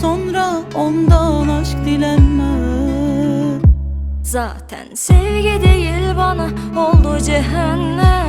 sonra ondan aşk dilenme. Zaten sevgi değil bana oldu cehennem.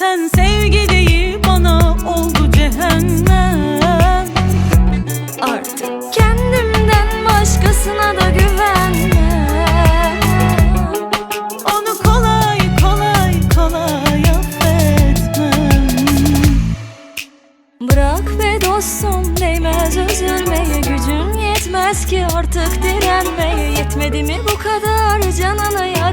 Zaten sevgi değil bana oldu cehennem. Artık kendimden başkasına da güvenmem. Onu kolay kolay kolay affetmem. Bırak be dostum değmez üzülmeye. Gücüm yetmez ki artık direnmeye. Yetmedi mi bu kadar canana yar?